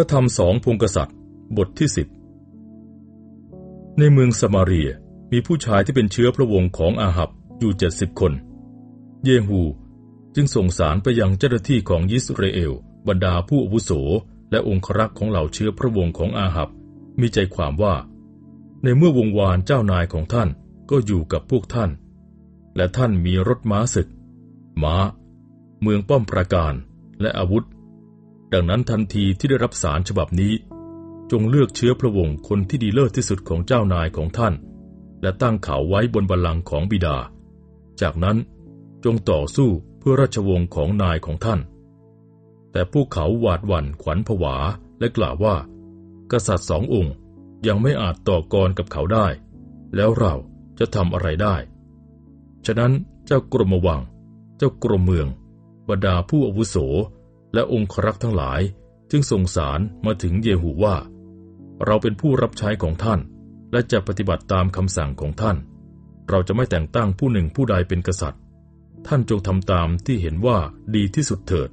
ระธรรมสองพงกษัตริย์ บทที่สิบในเมืองสมาเรียมีผู้ชายที่เป็นเชื้อพระวงศ์ของอาหับอยู่เจ็ดสิบคน เยฮูจึงส่งสารไปยังเจ้าหน้าที่ของยิสราเอล บรรดาผู้อาวุโส และองครักษ์ของเหล่าเชื้อพระวงศ์ของอาหับ มีใจความว่า ในเมื่อวงวานเจ้านายของท่านก็อยู่กับพวกท่าน และท่านมีรถม้าศึก ม้า เมืองป้อมปราการ และอาวุธ ดังนั้นทันทีที่ได้รับสารฉบับนี้ จงเลือกเชื้อพระวงศ์คนที่ดีเลิศที่สุดของเจ้านายของท่าน และตั้งเขาไว้บนบัลลังก์ของบิดา จากนั้นจงต่อสู้เพื่อราชวงศ์ของนายของท่าน แต่พวกเขาหวาดหวั่นขวัญผวาและกล่าวว่า กษัตริย์สององค์ยังไม่อาจต่อกรกับเขาได้ แล้วเราจะทำอะไรได้ ฉะนั้นเจ้ากรมวัง เจ้ากรมเมือง บรรดาผู้อาวุโส และองครักษ์ทั้งหลายจึงส่งสารมาถึงเยหูว่า เราเป็นผู้รับใช้ของท่าน และจะปฏิบัติตามคำสั่งของท่าน เราจะไม่แต่งตั้งผู้หนึ่งผู้ใดเป็นกษัตริย์ ท่านจงทำตามที่เห็นว่าดีที่สุดเถิด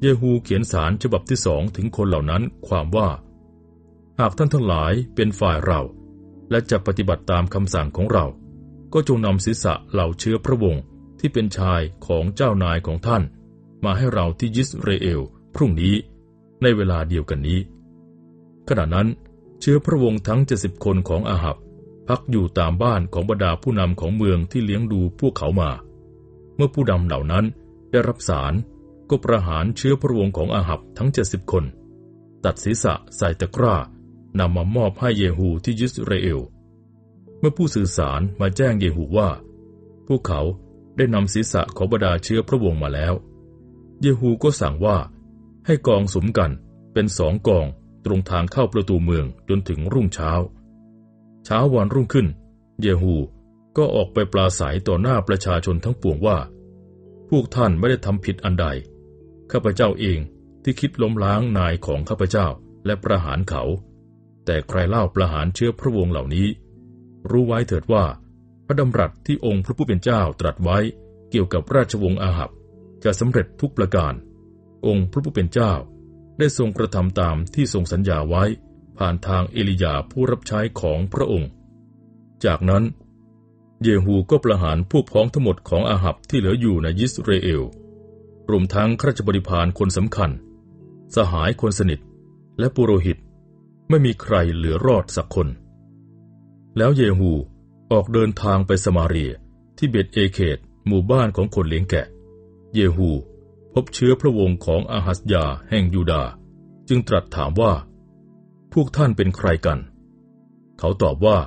เยฮูเขียนสารฉบับที่สองถึงคนเหล่านั้นความว่า หากท่านทั้งหลายเป็นฝ่ายเรา และจะปฏิบัติตามคำสั่งของเรา ก็จงนำศีรษะเหล่าเชื้อพระวงศ์ที่เป็นชายของเจ้านายของท่าน มาให้เราที่ยิสราเอลพรุ่งนี้ในเวลาเดียวกันนี้ ขณะนั้นเชื้อพระวงศ์ทั้งเจ็สิบคนของอาหับ พักอยู่ตามบ้านของบรรดาผู้นำของเมืองที่เลี้ยงดูพวกเขามา เมื่อผู้นำเหล่านั้นได้รับสารก็ประหารเชื้อพระวงศ์ของอาหับทั้งเจ็ดสิบคน ตัดศีรษะใส่ตะกร้านำมามอบให้เยฮูที่ยิสราเอล เมื่อผู้สื่อสารมาแจ้งเยฮูว่า พวกเขาได้นำศีรษะของบรรดาเชื้อพระวงศ์มาแล้ว เยฮูก็สั่งว่า ให้กองสมกันเป็นสองกองตรงทางเข้าประตูเมืองจนถึงรุ่งเช้า เช้าวันรุ่งขึ้น เยฮูก็ออกไปปลาศัยต่อหน้าประชาชนทั้งปวงว่า พวกท่านไม่ได้ทำผิดอันใด ข้าพเจ้าเองที่คิดล้มล้างนายของข้าพเจ้าและประหารเขา แต่ใครเล่าประหารเชื้อพระวงศ์เหล่านี้ รู้ไว้เถิดว่า พระดำรัสที่องค์พระผู้เป็นเจ้าตรัสไว้เกี่ยวกับราชวงศ์อาหับ จะสำเร็จทุกประการ องค์พระผู้เป็นเจ้า ได้ทรงกระทำตามที่ทรงสัญญาไว้ ผ่านทางเอลียาผู้รับใช้ของพระองค์ จากนั้น เยฮูก็ประหารพวกพ้องทั้งหมดของอาหับที่เหลืออยู่ในยิสราเอลรวมทั้งข้าราชบริพารคนสำคัญ สหายคนสนิท และปุโรหิต ไม่มีใครเหลือรอดสักคน แล้วเยฮูออกเดินทางไปสมาเรียที่เบตเอเคตหมู่บ้านของคนเลี้ยงแกะ เยฮู พบเชื้อพระวงศ์ของอาหัสยาแห่งยูดา จึงตรัสถามว่า พวกท่านเป็นใครกัน เขาตอบว่า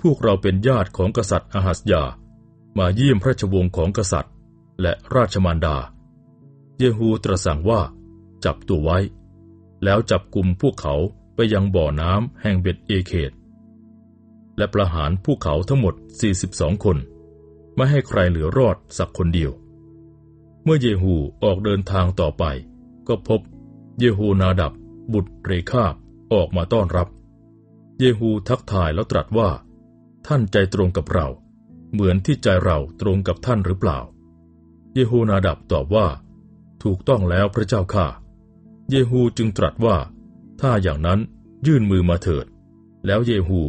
พวกเราเป็นญาติของกษัตริย์อาหัสยา มาเยี่ยมพระชวงศ์ของกษัตริย์ และราชมารดา เยฮูตรัสสั่งว่า จับตัวไว้ แล้วจับกลุ่มพวกเขาไปยังบ่อน้ำแห่งเบ็ดเอเคตและประหารพวกเขาทั้งหมด 42 คน ไม่ให้ใครเหลือรอดสักคนเดียว เมื่อเยฮูออกเดินทางต่อไป ก็พบเยฮูนาดับ บุตรเรคาบออกมาต้อนรับ เยฮูทักทายแล้วตรัสว่า ท่านใจตรงกับเรา เหมือนที่ใจเราตรงกับท่านหรือเปล่า เยฮูนาดับตอบว่า ถูกต้องแล้วพระเจ้าข้าเยฮูจึงตรัสว่า ถ้าอย่างนั้นยื่นมือมาเถิด แล้วเยฮู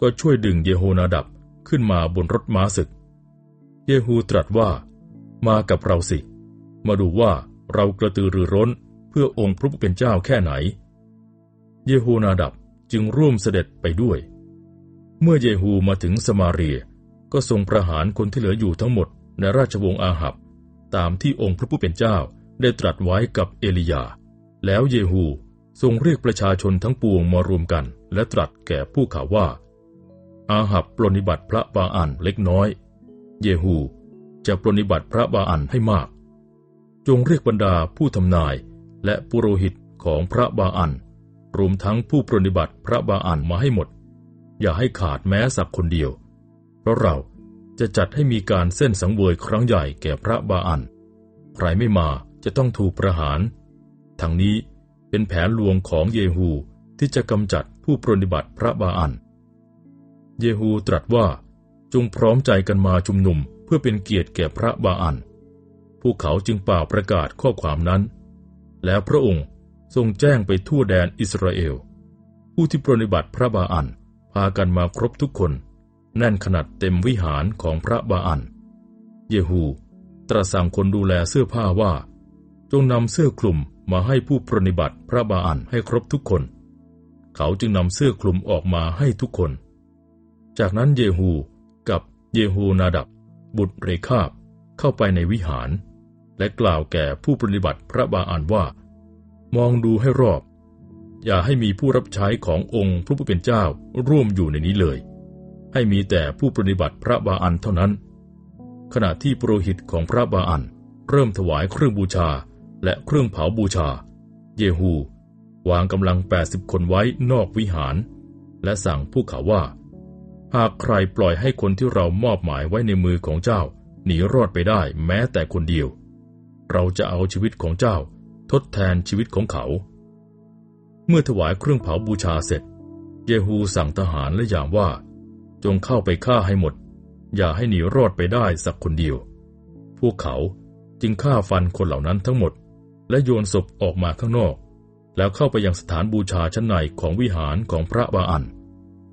ก็ช่วยดึงเยโฮนาดับขึ้นมาบนรถม้าศึก เยฮูตรัสว่า มากับเราสิ มาดูว่าเรากระตือรือร้นเพื่อองค์พระผู้เป็นเจ้าแค่ไหน เยโฮนาดับจึงร่วมเสด็จไปด้วย เมื่อเยฮูมาถึงสมาเรียก็ทรงประหารคนที่เหลืออยู่ทั้งหมดในราชวงศ์อาหับ ตามที่องค์พระผู้เป็นเจ้าได้ตรัสไว้กับเอลียา แล้วเยฮูทรงเรียกประชาชนทั้งปวงมารวมกัน และตรัสแก่ผู้ข่าวว่า อาหับปรนิบัติพระบาอันเล็กน้อย เยฮู จะปรนิบัติพระบาอันให้มาก จงเรียกบรรดาผู้ทำนายและปุโรหิตของพระบาอัน รวมทั้งผู้ปรนิบัติพระบาอันมาให้หมด อย่าให้ขาดแม้สักคนเดียว เพราะเราจะจัดให้มีการเส้นสังเวยครั้งใหญ่แก่พระบาอัน ใครไม่มาจะต้องถูกประหาร ทั้งนี้เป็นแผนลวงของเยฮูที่จะกำจัดผู้ปรนิบัติพระบาอัน เยฮูตรัสว่าจงพร้อมใจกันมาชุมนุม เพื่อเป็นเกียรติแก่พระบาอัน พวกเขาจึงป่าประกาศข้อความนั้น แล้วพระองค์ทรงแจ้งไปทั่วแดนอิสราเอล ผู้ที่ปรนิบัติพระบาอันพากันมาครบทุกคน แน่นขนาดเต็มวิหารของพระบาอัน เยฮูตรัสสั่งคนดูแลเสื้อผ้าว่า จงนำเสื้อคลุมมาให้ผู้ปรนิบัติพระบาอันให้ครบทุกคน เขาจึงนำเสื้อคลุมออกมาให้ทุกคน จากนั้นเยฮูกับเยฮูนาดับ บุตรเรคาบเข้าไปในวิหาร และกล่าวแก่ผู้ปฏิบัติพระบาอันว่า มองดูให้รอบ อย่าให้มีผู้รับใช้ขององค์พระผู้เป็นเจ้าร่วมอยู่ในนี้เลย ให้มีแต่ผู้ปฏิบัติพระบาอันเท่านั้น ขณะที่ปรหิตของพระบาอันเริ่มถวายเครื่องบูชาและเครื่องเผาบูชา เยฮู วางกำลัง 80 คนไว้นอกวิหาร และสั่งผู้เขาว่า หากใครปล่อยให้คนที่เรามอบหมายไว้ในมือของเจ้า หนีรอดไปได้แม้แต่คนเดียว เราจะเอาชีวิตของเจ้า ทดแทนชีวิตของเขา เมื่อถวายเครื่องเผาบูชาเสร็จ เยฮูสั่งทหารและยางว่า จงเข้าไปฆ่าให้หมด อย่าให้หนีรอดไปได้สักคนเดียว พวกเขาจึงฆ่าฟันคนเหล่านั้นทั้งหมด และโยนศพออกมาข้างนอก แล้วเข้าไปยังสถานบูชาชั้นในของวิหารของพระบาอัน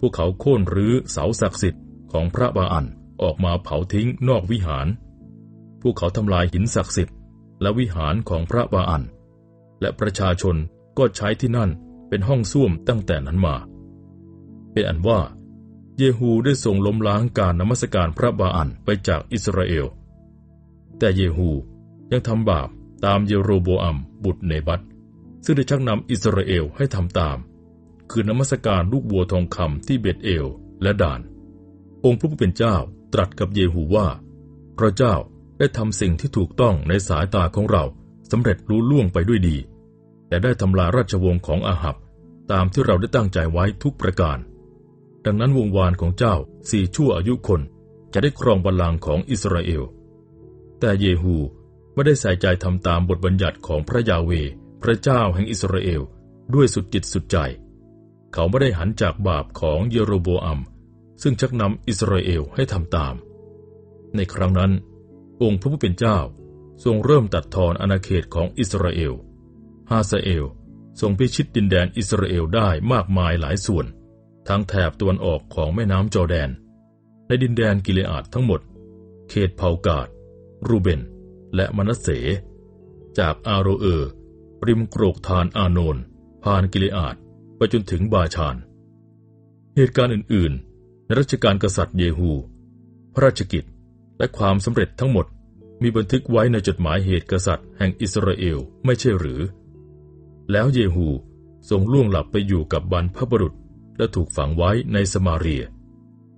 พวกเขาโค่นรื้อเสาศักดิ์สิทธิ์ของพระบาอันออกมาเผาทิ้งนอกวิหาร พวกเขาทำลายหินศักดิ์สิทธิ์และวิหารของพระบาอัน และประชาชนก็ใช้ที่นั่นเป็นห้องส้วมตั้งแต่นั้นมา เป็นอันว่า เยฮูได้ทรงล้มล้างการนมัสการพระบาอันไปจากอิสราเอล แต่เยฮูยังทำบาปตามเยโรโบอัมบุตรเนบัตซึ่งได้ชักนำอิสราเอลให้ทำตาม คือนมัสการลูกบัวทองคำที่เบตเอลและด่าน องค์พระผู้เป็นเจ้าตรัสกับเยฮูว่า พระเจ้าได้ทำสิ่งที่ถูกต้องในสายตาของเราสำเร็จรู้ล่วงไปด้วยดี แต่ได้ทำลายราชวงศ์ของอาหับตามที่เราได้ตั้งใจไว้ทุกประการ ดังนั้นวงวานของเจ้าสี่ชั่วอายุคนจะได้ครองบัลลังก์ของอิสราเอล แต่เยฮูไม่ได้ใส่ใจทำตามบทบัญญัติของพระยาเว พระเจ้าแห่งอิสราเอล ด้วยสุดจิตสุดใจ เขาไม่ได้หันจากบาปของเยโรโบอัม ซึ่งชักนำอิสราเอลให้ทำตาม ในครั้งนั้น องค์พระผู้เป็นเจ้าทรงเริ่มตัดทอนอาณาเขตของอิสราเอล ฮาซาเอลทรงพิชิตดินแดนอิสราเอลได้มากมายหลายส่วน ทั้งแถบตะวันออกของแม่น้ำจอแดน ในดินแดนกิเลอาดทั้งหมด เขตเผ่ากาด รูเบน และมนัสเส จากอาโรเออร์ริมโกรกทานอาโนนผ่านกิเลอาด ไปจนถึงบาชาน เหตุการณ์อื่นๆ ในรัชกาลกษัตริย์เยฮู พระราชกิจ และความสำเร็จทั้งหมดมีบันทึกไว้ในจดหมายเหตุกษัตริย์แห่งอิสราเอลไม่ใช่หรือ แล้วเยฮูทรงล่วงหลับไปอยู่กับบรรพบุรุษและถูกฝังไว้ในสมาเรีย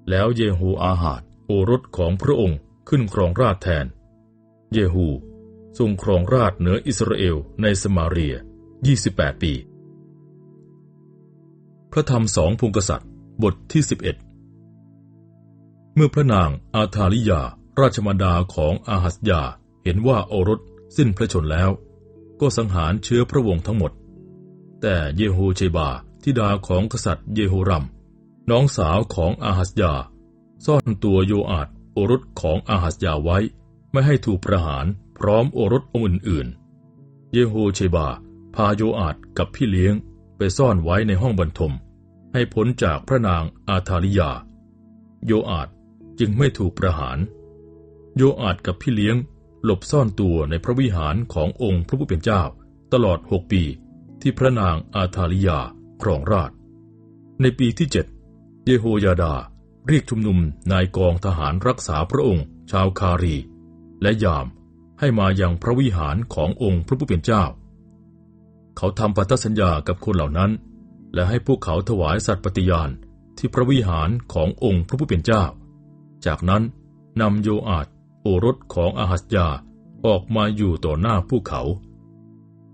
แล้วเยฮูอาหาดโอรสของพระองค์ขึ้นครองราชแทน เยฮูทรงครองราชเหนืออิสราเอลในสมาเรีย 28 ปี พระธรรมสองพงกษัตริย์ บทที่ 11 เมื่อพระนางอาธาลิยา ราชมาดาของอาหัสยา เห็นว่าโอรสสิ้นพระชนแล้ว ก็สังหารเชื้อพระวงศ์ทั้งหมด แต่เยโฮเชบาทิดาของกษัตริย์เยโฮรัม น้องสาวของอาหัสยา ซ่อนตัวโยอาดโอรสของอาหัสยาไว้ ไม่ให้ถูกประหารพร้อมโอรสองค์อื่นๆ เยโฮเชบา พาโยอาดกับพี่เลี้ยงไปซ่อนไว้ในห้องบรรทม ให้พ้นจากพระนางอาธาลิยา โยอาดจึงไม่ถูกประหาร โยอาดกับพี่เลี้ยงหลบซ่อนตัวในพระวิหารขององค์พระผู้เป็นเจ้าตลอดหกปีที่พระนางอาธาลิยาครองราช ในปีที่เจ็ดเยโฮยาดาเรียกชุมนุมนายกองทหารรักษาพระองค์ชาวคารี และยามให้มายังพระวิหารขององค์พระผู้เป็นเจ้า เขาทำพันธสัญญากับคนเหล่านั้น และให้พวกเขาถวายสัตย์ปฏิญาณที่พระวิหารขององค์พระผู้เป็นเจ้า จากนั้นนำโยอาดโอรสของอาหัสยาออกมาอยู่ต่อหน้าผู้เขา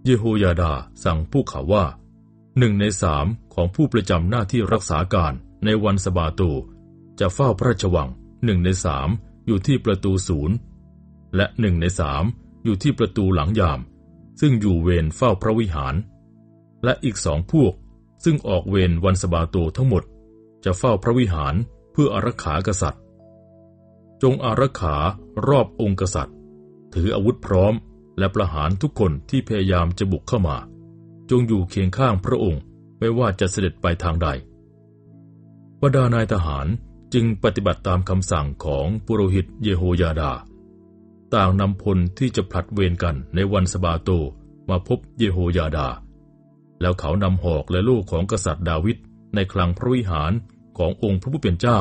เยโฮยาดาสั่งผู้เขาว่าหนึ่งในสามของผู้ประจำหน้าที่รักษาการในวันสบาตู จะเฝ้าพระราชวังหนึ่งในสามอยู่ที่ประตูศูนย์ และหนึ่งในสามอยู่ที่ประตูหลังยาม ซึ่งอยู่เวรเฝ้าพระวิหาร และอีกสองพวก ซึ่งออกเวรวันสบาโตทั้งหมด จะเฝ้าพระวิหารเพื่ออารักขากษัตริย์ จงอารักขารอบองค์กษัตริย์ ถืออาวุธพร้อมและประหารทุกคนที่พยายามจะบุกเข้ามา จงอยู่เคียงข้างพระองค์ไม่ว่าจะเสด็จไปทางใดบรรดานายทหารจึงปฏิบัติตามคำสั่งของปุโรหิตเยโฮยาดา ต่างนำพลที่จะผลัดเวรกันในวันสบาโตมาพบเยโฮยาดา แล้วเขานำหอกและลูกของกษัตริย์ดาวิดในคลังพระวิหารขององค์พระผู้เป็นเจ้า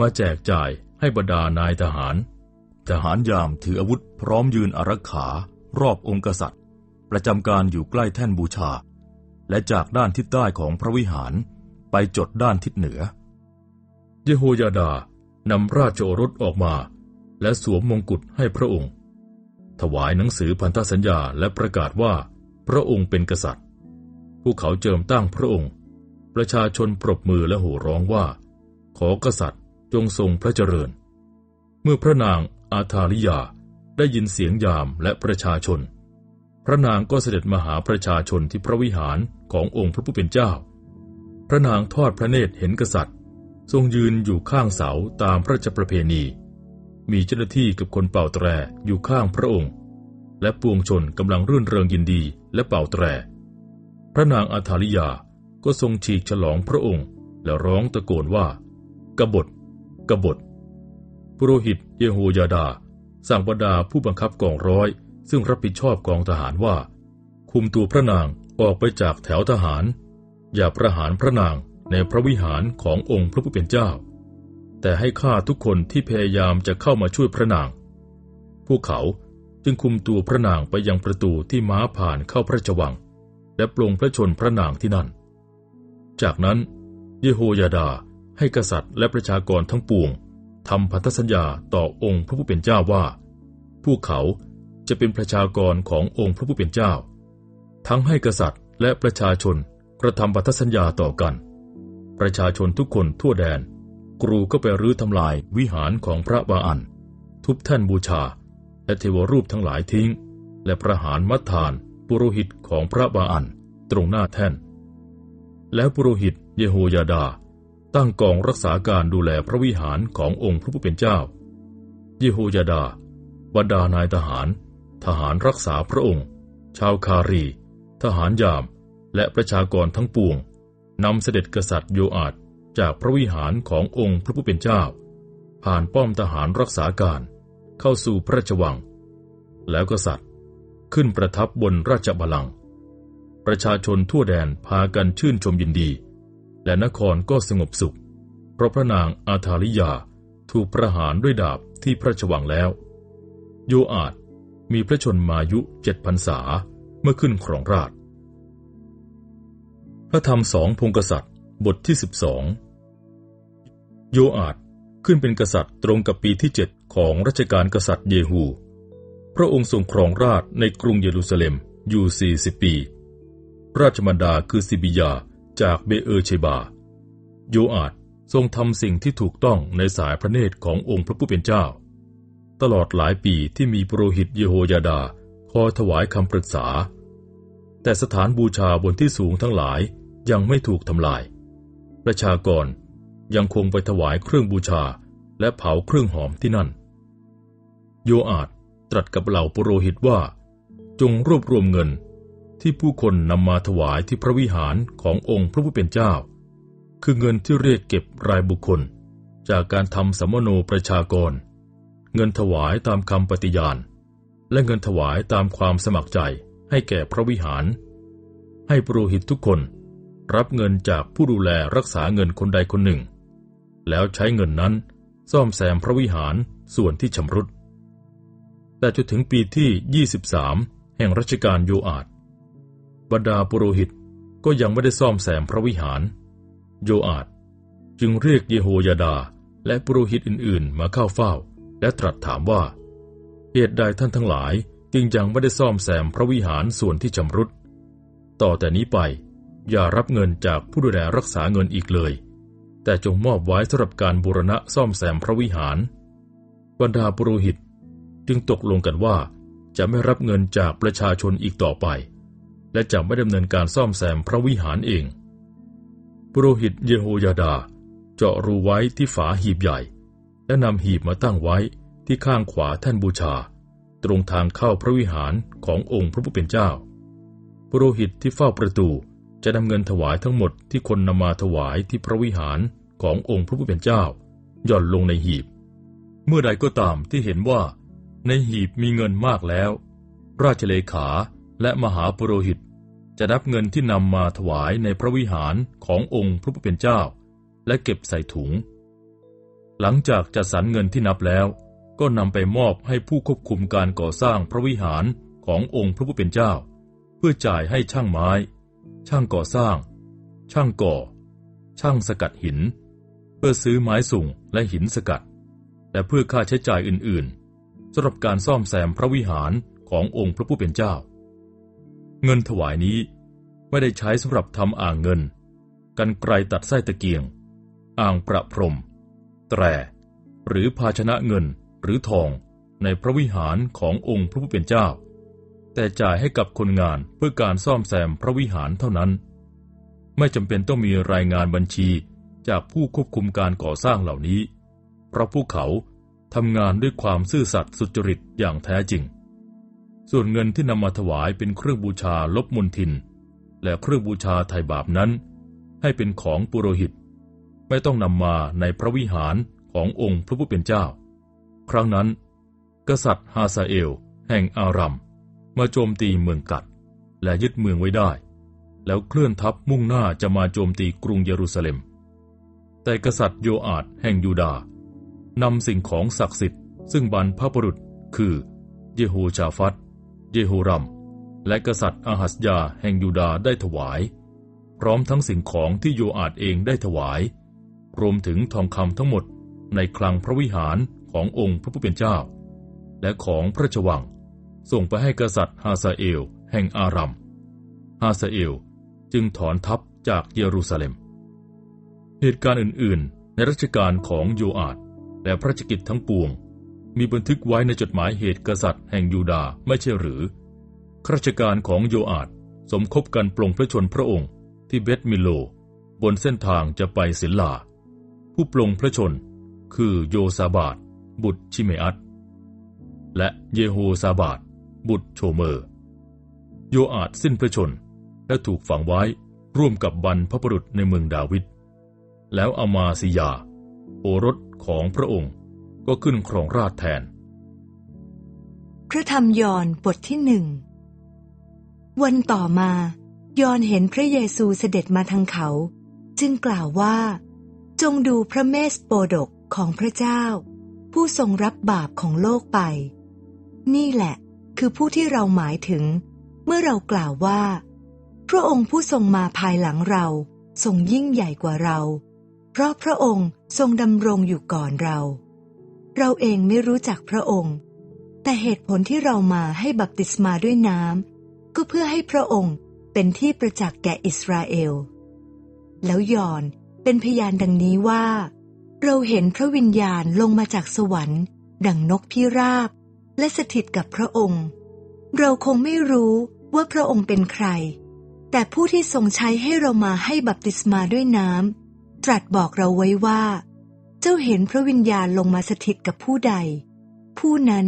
มาแจกจ่ายให้บรรดานายทหาร ทหารยามถืออาวุธพร้อมยืนอารักขารอบองค์กษัตริย์ ประจำการอยู่ใกล้แท่นบูชา และจากด้านทิศใต้ของพระวิหารไปจดด้านทิศเหนือ เยโฮยาดานำราชโอรสออกมา และสวมมงกุฎให้พระองค์ ถวายหนังสือพันธสัญญาและประกาศว่า พระองค์เป็นกษัตริย์ พวกเขาเจิมตั้งพระองค์ ประชาชนปรบมือและโห่ร้องว่า ขอกษัตริย์จงทรงพระเจริญ เมื่อพระนางอาธาริยาได้ยินเสียงยามและประชาชน พระนางก็เสด็จมาหาประชาชนที่พระวิหารขององค์พระผู้เป็นเจ้า พระนางทอดพระเนตรเห็นกษัตริย์ ทรงยืนอยู่ข้างเสาตามพระราชประเพณี มีเจ้าหน้าที่กับคนเป่าแตรอยู่ข้างพระองค์ และปวงชนกำลังรื่นเริงยินดีและเป่าแตร พระนางอาธาริยาก็ทรงฉีกฉลองพระองค์ และร้องตะโกนว่ากบฏกบฏปุโรหิตเยโฮยาดา สั่งบรรดาผู้บังคับกองร้อย ซึ่งรับผิดชอบกองทหารว่า คุมตัวพระนางออกไปจากแถวทหาร อย่าประหารพระนางในพระวิหารขององค์พระผู้เป็นเจ้า แต่ให้ฆ่าทุกคนที่พยายามจะเข้ามาช่วยพระนาง พวกเขาจึงคุมตัวพระนางไปยังประตูที่ม้าผ่านเข้าพระราชวัง และปลงพระชนพระนางที่นั่น จากนั้น เยโฮยาดาให้กษัตริย์และประชากรทั้งปวงทำพันธสัญญาต่อองค์พระผู้เป็นเจ้าว่า พวกเขาจะเป็นประชากรขององค์พระผู้เป็นเจ้า ทั้งให้กษัตริย์และประชาชนกระทำพันธสัญญาต่อกัน ประชาชนทุกคนทั่วแดน กรูก็ไปรื้อทำลายวิหารของพระบาอัน ทุบแท่นบูชา และเทวรูปทั้งหลายทิ้ง และประหารมัทธาน ปุโรหิตของพระบาอันตรงหน้าแท่น แล้วปุโรหิตเยโฮยาดา ตั้งกองรักษาการดูแลพระวิหารขององค์พระผู้เป็นเจ้า เยโฮยาดาบรรดานายทหาร ทหารรักษาพระองค์ ชาวคารี ทหารยาม และประชากรทั้งปวงนำเสด็จกษัตริย์โยอาดจากพระวิหารขององค์พระผู้เป็นเจ้า ผ่านป้อมทหารรักษาการ เข้าสู่พระราชวัง แล้วกษัตริย์ ขึ้นประทับบนราชบัลลังก์ประชาชนทั่วแดนพากันชื่นชมยินดี และนครก็สงบสุข เพราะพระนางอาธาริยาถูกประหารด้วยดาบที่พระราชวังแล้ว โยอาดมีพระชนมายุเจ็ดพรรษาเมื่อขึ้นครองราช พระธรรมสองพงกษัตริย์บทที่สิบสองโยอาดขึ้นเป็นกษัตริย์ตรงกับปีที่เจ็ดของรัชกาลกษัตริย์เยฮู พระองค์ทรงครองราชในกรุงเยรูซาเล็มอยู่สี่สิบปี ราชมารดาคือซิบิยาจากเบเอเชบา โยอาดทรงทำสิ่งที่ถูกต้องในสายพระเนตรขององค์พระผู้เป็นเจ้า ตลอดหลายปีที่มีปรหิตเยโฮยาดาคอยถวายคำปรึกษา แต่สถานบูชาบนที่สูงทั้งหลายยังไม่ถูกทำลาย ประชากรยังคงไปถวายเครื่องบูชาและเผาเครื่องหอมที่นั่น โยอาด ตรัสกับเหล่าปุโรหิตว่า จงรวบรวมเงินที่ผู้คนนำมาถวายที่พระวิหารขององค์พระผู้เป็นเจ้า คือเงินที่เรียกเก็บรายบุคคล จากการทำสมโนประชากร เงินถวายตามคำปฏิญาณ และเงินถวายตามความสมัครใจให้แก่พระวิหาร ให้ปุโรหิตทุกคนรับเงินจากผู้ดูแลรักษาเงินคนใดคนหนึ่ง แล้วใช้เงินนั้นซ่อมแซมพระวิหารส่วนที่ชำรุด แต่จนถึงปีที่ 23 แห่งรัชกาลโยอาดบรรดาปุโรหิตก็ยังไม่ได้ซ่อมแซมพระวิหาร โยอาดจึงเรียกเยโฮยาดาและปุโรหิตอื่นๆ มาเข้าเฝ้า และตรัสถามว่า เหตุใดท่านทั้งหลายจึงยังไม่ได้ซ่อมแซมพระวิหารส่วนที่ชำรุด ต่อแต่นี้ไปอย่ารับเงินจากผู้ดูแลรักษาเงินอีกเลย แต่จงมอบไว้สำหรับการบูรณะซ่อมแซมพระวิหาร บรรดาปุโรหิต จึงตกลงกันว่า จะไม่รับเงินจากประชาชนอีกต่อไป และจะไม่ดำเนินการซ่อมแซมพระวิหารเองปุโรหิตเยโฮยาดา เจาะรูไว้ที่ฝาหีบใหญ่ และนำหีบมาตั้งไว้ที่ข้างขวาแท่นบูชา ตรงทางเข้าพระวิหารขององค์พระผู้เป็นเจ้าปุโรหิตที่เฝ้าประตูจะนำเงินถวายทั้งหมดที่คนนำมาถวายที่พระวิหารขององค์พระผู้เป็นเจ้า หย่อนลงในหีบ เมื่อใดก็ตามที่เห็นว่า ในหีบมีเงินมากแล้ว ราชเลขาและมหาปุโรหิต จะนับเงินที่นำมาถวายในพระวิหารขององค์พระผู้เป็นเจ้า และเก็บใส่ถุง หลังจากจัดสรรเงินที่นับแล้ว ก็นำไปมอบให้ผู้ควบคุมการก่อสร้างพระวิหารขององค์พระผู้เป็นเจ้า เพื่อจ่ายให้ช่างไม้ ช่างก่อสร้าง ช่างก่อ ช่างสกัดหิน เพื่อซื้อไม้สุ่งและหินสกัด และเพื่อค่าใช้จ่ายอื่นๆ สำหรับการซ่อมแซมพระวิหารขององค์พระผู้เป็นเจ้า เงินถวายนี้ไม่ได้ใช้สำหรับทำอ่างเงิน กันไกรตัดไส้ตะเกียง อ่างประพรม แตร หรือภาชนะเงินหรือทองในพระวิหารขององค์พระผู้เป็นเจ้า แต่จ่ายให้กับคนงานเพื่อการซ่อมแซมพระวิหารเท่านั้น ไม่จำเป็นต้องมีรายงานบัญชีจากผู้ควบคุมการก่อสร้างเหล่านี้ เพราะพวกเขา ทำงานด้วยความซื่อสัตย์สุจริตอย่างแท้จริง ส่วนเงินที่นำมาถวายเป็นเครื่องบูชาลบมนทิน และเครื่องบูชาไถ่บาปนั้น ให้เป็นของปุโรหิต ไม่ต้องนำมาในพระวิหารขององค์พระผู้เป็นเจ้า ครั้งนั้น กษัตริย์ฮาซาเอล แห่งอารัม มาโจมตีเมืองกัด และยึดเมืองไว้ได้ แล้วเคลื่อนทัพมุ่งหน้าจะมาโจมตีกรุงเยรูซาเล็ม แต่กษัตริย์โยอาดแห่งยูดาห์ นำสิ่งของศักดิ์สิทธิ์ซึ่งบรรพบุรุษ คือ เยโฮชาฟัตเยโฮรัม และกษัตริย์อาหัสยาแห่งยูดาห์ได้ถวาย พร้อมทั้งสิ่งของที่โยอาดเองได้ถวาย รวมถึงทองคำทั้งหมดในคลังพระวิหารขององค์พระผู้เป็นเจ้า และของพระราชวัง ส่งไปให้กษัตริย์ฮาซาเอล แห่งอารัมฮาซาเอลจึงถอนทัพจากเยรูซาเล็ม เหตุการณ์อื่น ๆ ในรัชกาลของโยอาด และพระราชกิจทั้งปวง มีบันทึกไว้ในจดหมายเหตุกษัตริย์แห่งยูดาห์ไม่ใช่หรือข้าราชการของโยอาดสมคบกันปลงพระชนพระองค์ที่เบตมิโล บนเส้นทางจะไปศิลา ผู้ปลงพระชนคือโยซาบาดบุตรชิเมอัตและเยโฮซาบาดบุตรโชเมอร์ โยอาดสิ้นพระชนและถูกฝังไว้ร่วมกับบรรพบุรุษในเมืองดาวิดแล้วอามาซิยา โอรส ของพระองค์ ก็ขึ้นครองราชแทน พระธรรมยอห์นบทที่หนึ่งวันต่อมายอห์นเห็นพระเยซูเสด็จมาทางเขา จึงกล่าวว่า จงดูพระเมสโปดกของพระเจ้า ผู้ทรงรับบาปของโลกไป นี่แหละคือผู้ที่เราหมายถึง เมื่อเรากล่าวว่า พระองค์ผู้ทรงมาภายหลังเราทรงยิ่งใหญ่กว่าเรา เพราะพระองค์ ทรงดำรงอยู่ก่อนเรา เราเองไม่รู้จักพระองค์ แต่เหตุผลที่เรามาให้บัพติศมาด้วยน้ำก็เพื่อให้พระองค์เป็นที่ประจักษ์แก่อิสราเอล แล้วยอนเป็นพยานดังนี้ว่า เราเห็นพระวิญญาณลงมาจากสวรรค์ ดังนกพิราบ และสถิตกับพระองค์ เราคงไม่รู้ว่าพระองค์เป็นใคร แต่ผู้ที่ทรงใช้ให้เรามาให้บัพติศมาด้วยน้ำ ตรัสบอกเราไว้ว่า เจ้าเห็นพระวิญญาณลงมาสถิตกับผู้ใด ผู้นั้น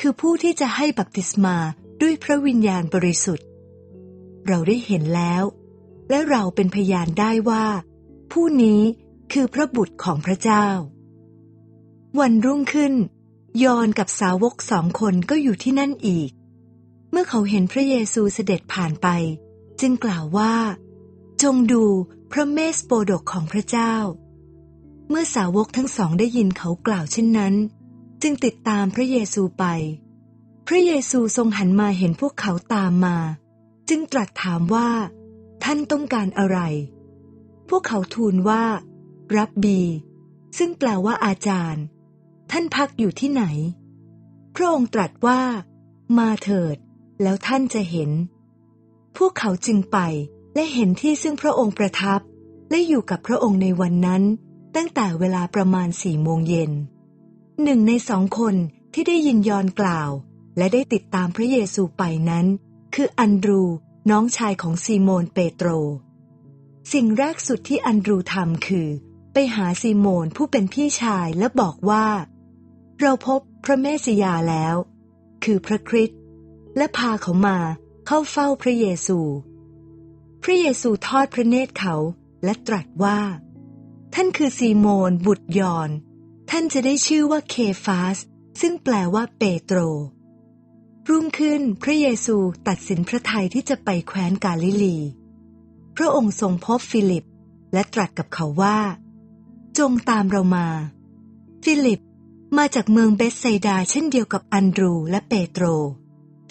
คือผู้ที่จะให้บัพติศมาด้วยพระวิญญาณบริสุทธิ์ เราได้เห็นแล้ว และเราเป็นพยานได้ว่า ผู้นี้คือพระบุตรของพระเจ้า วันรุ่งขึ้น ยอนกับสาวกสองคนก็อยู่ที่นั่นอีก เมื่อเขาเห็นพระเยซูเสด็จผ่านไป จึงกล่าวว่า จงดู พระเมสโปดกของพระเจ้า เมื่อสาวกทั้งสองได้ยินเขากล่าวเช่นนั้น จึงติดตามพระเยซูไป พระเยซูทรงหันมาเห็นพวกเขาตามมา จึงตรัสถามว่า ท่านต้องการอะไร พวกเขาทูลว่า รับบี ซึ่งแปลว่าอาจารย์ ท่านพักอยู่ที่ไหน พระองค์ตรัสว่า มาเถิด แล้วท่านจะเห็น พวกเขาจึงไป และเห็นที่ซึ่งพระองค์ประทับ และอยู่กับพระองค์ในวันนั้น ตั้งแต่เวลาประมาณสี่โมงเย็นหนึ่งในสองคนที่ได้ยินยอนกล่าว และได้ติดตามพระเยซูไปนั้น คืออันดรูน้องชายของซีโมนเปโตร สิ่งแรกสุดที่อันดรูทำคือ ไปหาซีโมนผู้เป็นพี่ชายและบอกว่า เราพบพระเมสสิยาแล้ว คือพระคริสต์และพาเขามาเข้าเฝ้าพระเยซู พระเยซูทอดพระเนตรเขาและตรัสว่า ท่านคือซีโมน บุตรยอน ท่านจะได้ชื่อว่าเคฟาส ซึ่งแปลว่าเปโตร รุ่งขึ้นพระเยซูตัดสินพระทัยที่จะไปแคว้นกาลิลี พระองค์ทรงพบฟิลิป และตรัสกับเขาว่า จงตามเรามา ฟิลิปมาจากเมืองเบสไซดาเช่นเดียวกับอันดรูและเปโตร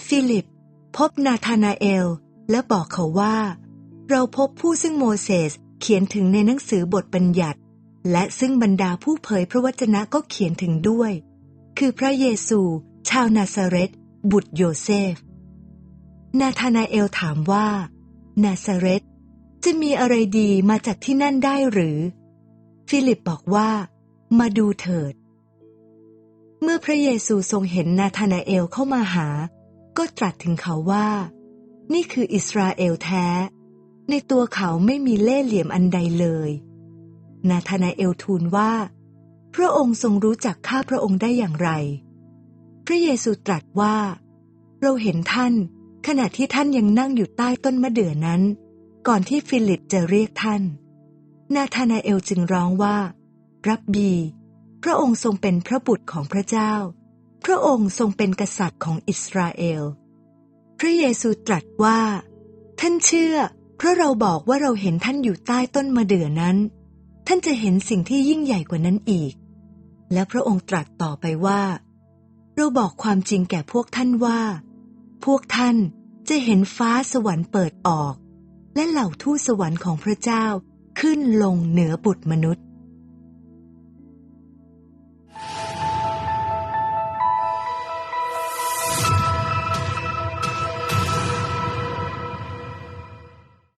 ฟิลิป พบนาธานาเอล และบอกเขาว่า เราพบผู้ซึ่งโมเสสเขียนถึงในหนังสือบทบัญญัติ และซึ่งบรรดาผู้เผยพระวจนะก็เขียนถึงด้วย คือพระเยซู ชาวนาซาเรตบุตรโยเซฟ นาธานาเอลถามว่า นาซาเรตจะมีอะไรดีมาจากที่นั่นได้หรือ ฟิลิปบอกว่า มาดูเถิด เมื่อพระเยซูทรงเห็นนาธานาเอลเข้ามาหา ก็ตรัสถึงเขาว่า นี่คืออิสราเอลแท้ ในตัวเขาไม่มีเล่ห์เหลี่ยมอันใดเลย นาธานาเอลทูลว่า พระองค์ทรงรู้จักข้าพระองค์ได้อย่างไร พระเยซูตรัสว่า เราเห็นท่าน ขณะที่ท่านยังนั่งอยู่ใต้ต้นมะเดื่อนั้น ก่อนที่ฟิลิปจะเรียกท่าน นาธานาเอลจึงร้องว่า รับบี พระองค์ทรงเป็นพระบุตรของพระเจ้า พระองค์ทรงเป็นกษัตริย์ของอิสราเอล พระเยซูตรัสว่า ท่านเชื่อ ราะเราบอกว่าเราเห็นท่านอยู่ใต้ต้นมะเดื่อนั้น ท่านจะเห็นสิ่งที่ยิ่งใหญ่กว่านั้นอีก และพระองค์ตรัสต่อไปว่า เราบอกความจริงแก่พวกท่านว่า พวกท่านจะเห็นฟ้าสวรรค์เปิดออก และเหล่าทูตสวรรค์ของพระเจ้าขึ้นลงเหนือบุตรมนุษย์